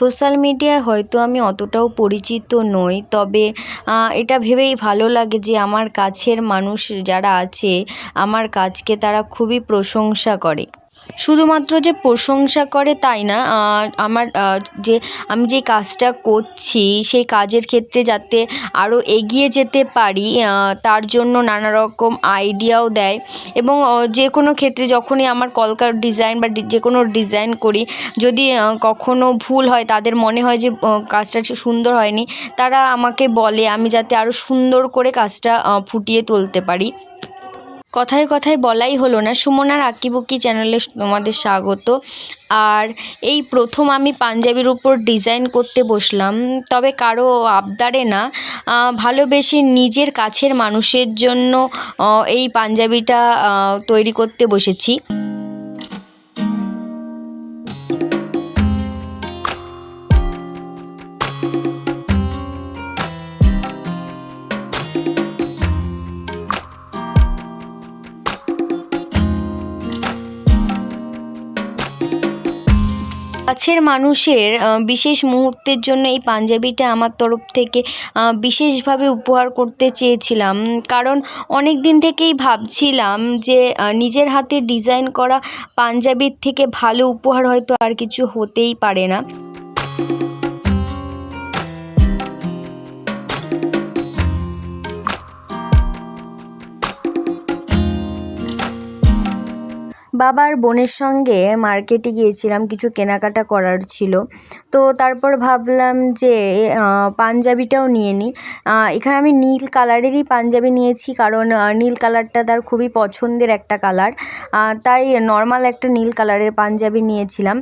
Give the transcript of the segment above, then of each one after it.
Social মিডিয়ায় হয়তো আমি অতটাও পরিচিত নই, তবে এটা ভেবেই ভালো লাগে যে আমার কাছের মানুষ যারা আছে, আমার কাজকে তারা খুবই প্রশংসা করে। শুধুমাত্র যে প্রশংসা করে তাই না আমার যে আমি যে কাজটা করছি, সেই কাজের ক্ষেত্রে যাতে আরও এগিয়ে যেতে পারি তার জন্য নানা রকম আইডিয়াও দেয়। এবং যে কোনো ক্ষেত্রে যখনই আমার কলকার ডিজাইন বা যে কোনো ডিজাইন করি, যদি কখনও ভুল হয়, তাদের মনে হয় যে কাজটা সুন্দর হয়নি, তারা আমাকে বলে, আমি যাতে আরও সুন্দর করে কাজটা ফুটিয়ে তুলতে পারি। কথায় কথায় বলাই হলো না। সুমনার আঁকিবুকি চ্যানেলে তোমাদের স্বাগত। আর এই প্রথম আমি পাঞ্জাবির উপর ডিজাইন করতে বসলাম। তবে কারও আবদারে না ভালোবেসে নিজের কাছের মানুষের জন্য এই পাঞ্জাবিটা তৈরি করতে বসেছি। কাছের মানুষের বিশেষ মুহূর্তের জন্য এই পাঞ্জাবিটা আমার তরফ থেকে বিশেষভাবে উপহার করতে চেয়েছিলাম। কারণ অনেক দিন থেকেই ভাবছিলাম যে নিজের হাতে ডিজাইন করা পাঞ্জাবির থেকে ভালো উপহার হয়তো আর কিছু হতেই পারে না। বাবার বোনের সঙ্গে মার্কেটে গিয়েছিলাম, কিছু কেনাকাটা করার ছিল। তো তারপর ভাবলাম যে পাঞ্জাবিটাও নিয়ে নিই এখানে আমি নীল কালারেরই পাঞ্জাবি নিয়েছি, কারণ নীল কালারটা তার খুবই পছন্দের একটা কালার। তাই নর্মাল একটা নীল কালারের পাঞ্জাবি নিয়েছিলাম।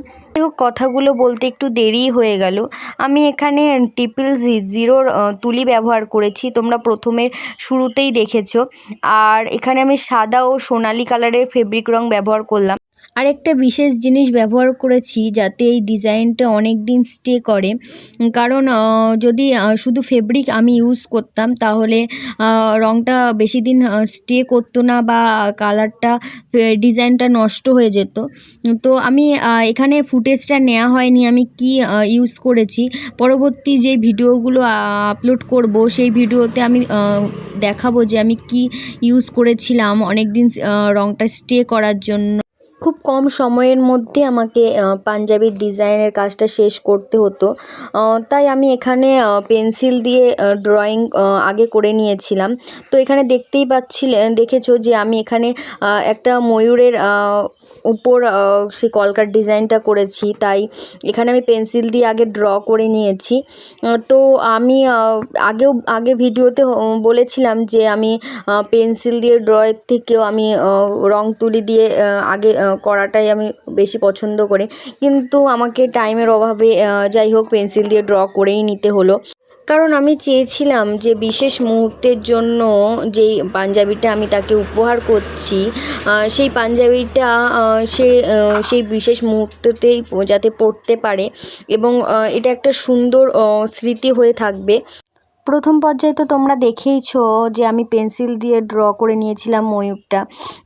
কথাগুলো বলতে একটু দেরি হয়ে গেল। আমি এখানে ট্রিপল জিরোর তুলি ব্যবহার করেছি, তোমরা প্রথমে শুরুতেই দেখেছ। আর এখানে আমি সাদা ও সোনালি কালারের ফেব্রিক রঙ ব্যবহার করলাম আরেকটা বিশেষ জিনিস ব্যবহার করেছি যাতে এই ডিজাইনটা অনেক দিন স্টে করে। কারণ যদি শুধু ফেব্রিক আমি ইউজ করতাম, তাহলে রঙটা বেশি দিন স্টে করতো না বা কালারটা ডিজাইনটা নষ্ট হয়ে যেত। তো আমি এখানে ফুটেজটা নেওয়া হয়নি, আমি কি ইউজ করেছি। পরবর্তী যে ভিডিওগুলো আপলোড করব, সেই ভিডিওতে আমি দেখাবো যে আমি কি ইউজ করেছিলাম অনেক দিন রঙটা স্টে করার জন্য। খুব কম সময়ের মধ্যে আমাকে পাঞ্জাবির ডিজাইনের কাজটা শেষ করতে হতো। তাই আমি এখানে পেন্সিল দিয়ে ড্রয়িং আগে করে নিয়েছিলাম। তো এখানে দেখতেই পাচ্ছিলে, দেখেছ যে আমি এখানে একটা ময়ূরের উপর সে কলকার ডিজাইনটা করেছি। তাই এখানে আমি পেন্সিল দিয়ে আগে ড্র করে নিয়েছি। তো আমি আগেও, আগে ভিডিওতে বলেছিলাম যে আমি পেন্সিল দিয়ে ড্রয়ের থেকেও আমি রং তুলি দিয়ে আগে করাটাই আমি বেশি পছন্দ করি। কিন্তু আমাকে টাইমের অভাবে যাই হোক পেন্সিল দিয়ে ড্র করেই নিতে হলো। কারণ আমি চেয়েছিলাম যে বিশেষ মুহূর্তের জন্য যেই পাঞ্জাবিটা আমি তাকে উপহার করছি সেই পাঞ্জাবিটা সে সেই বিশেষ মুহূর্ততেই যাতে পরতে পারে এবং এটা একটা সুন্দর স্মৃতি হয়ে থাকবে। প্রথম পর্যায়ে তো তোমরা দেখেইছ যে আমি পেন্সিল দিয়ে ড্র করে নিয়েছিলাম ময়ূরটা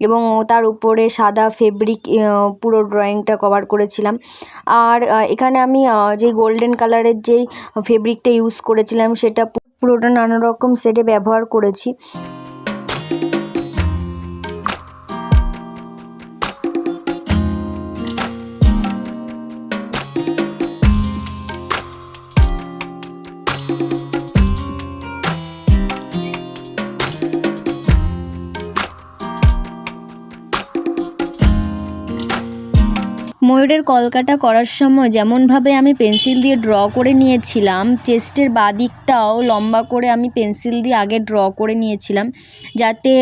এবং তার উপরে সাদা ফেব্রিক পুরো ড্রয়িংটা কভার করেছিলাম। আর এখানে আমি যেই গোল্ডেন কালারের যেই ফেব্রিকটা ইউজ করেছিলাম সেটা পুরোটা নানা রকম সেটে ব্যবহার করেছি। ময়ূরের কলকাটা করার সময় যেমনভাবে আমি পেন্সিল দিয়ে ড্র করে নিয়েছিলাম, চেস্টের বাদিকটাও লম্বা করে আমি পেন্সিল দিয়ে আগে ড্র করে নিয়েছিলাম যাতে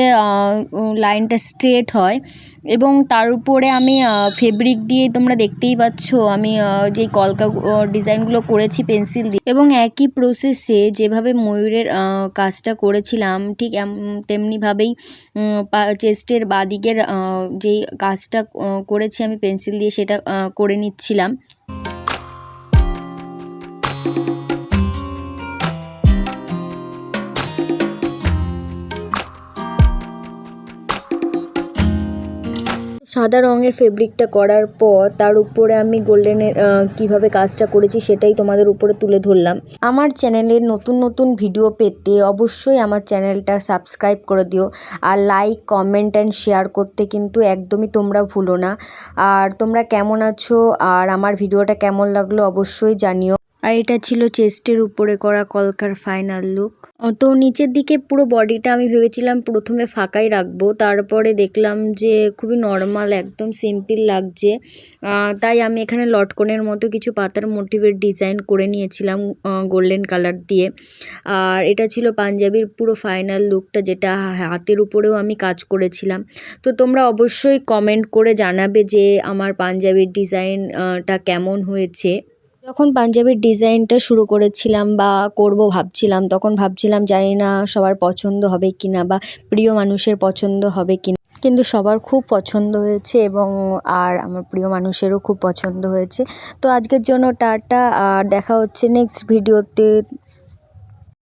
লাইনটা স্ট্রেট হয়। এবং তার উপরে আমি ফেব্রিক দিয়ে তোমরা দেখতেই পাচ্ছ আমি যেই কলকা ডিজাইনগুলো করেছি পেন্সিল দিয়ে। এবং একই প্রসেসে যেভাবে ময়ূরের কাজটা করেছিলাম, ঠিক তেমনিভাবেই চেস্টের বাদিকের যেই কাজটা করেছি আমি পেন্সিল দিয়ে সেটা করে নিচ্ছিলাম। সাদা রঙের ফেব্রিকটা করার পর তার উপরে আমি গোল্ডেনের কীভাবে কাজটা করেছি সেটাই তোমাদের উপরে তুলে ধরলাম। আমার চ্যানেলের নতুন নতুন ভিডিও পেতে অবশ্যই আমার চ্যানেলটা সাবস্ক্রাইব করে দিও। আর লাইক কমেন্ট অ্যান্ড শেয়ার করতে কিন্তু একদমই তোমরা ভুলো না। আর তোমরা কেমন আছো? আর আমার ভিডিওটা কেমন লাগল অবশ্যই জানিও। আর এটা ছিল চেস্টের উপরে করা কলকার ফাইনাল লুক। তো নিচের দিকে পুরো বডিটা আমি ভেবেছিলাম প্রথমে ফাঁকাই রাখব, তারপরে দেখলাম যে খুবই নর্মাল একদম সিম্পল লাগছে। তাই আমি এখানে লটকনের মতো কিছু পাতার মোটিভের ডিজাইন করে নিয়েছিলাম গোল্ডেন কালার দিয়ে। আর এটা ছিল পাঞ্জাবির পুরো ফাইনাল লুকটা যেটা হাতের উপরেও আমি কাজ করেছিলাম। তো তোমরা অবশ্যই কমেন্ট করে জানাবে যে আমার পাঞ্জাবির ডিজাইনটা কেমন হয়েছে। যখন পাঞ্জাবির ডিজাইনটা শুরু করেছিলাম বা করব ভাবছিলাম, তখন ভাবছিলাম জানি না সবার পছন্দ হবে কি না বা প্রিয় মানুষের পছন্দ হবে কি না কিন্তু সবার খুব পছন্দ হয়েছে এবং আর আমার প্রিয় মানুষেরও খুব পছন্দ হয়েছে। তো আজকের জন্য টাটা, আর দেখা হচ্ছে নেক্সট ভিডিওতে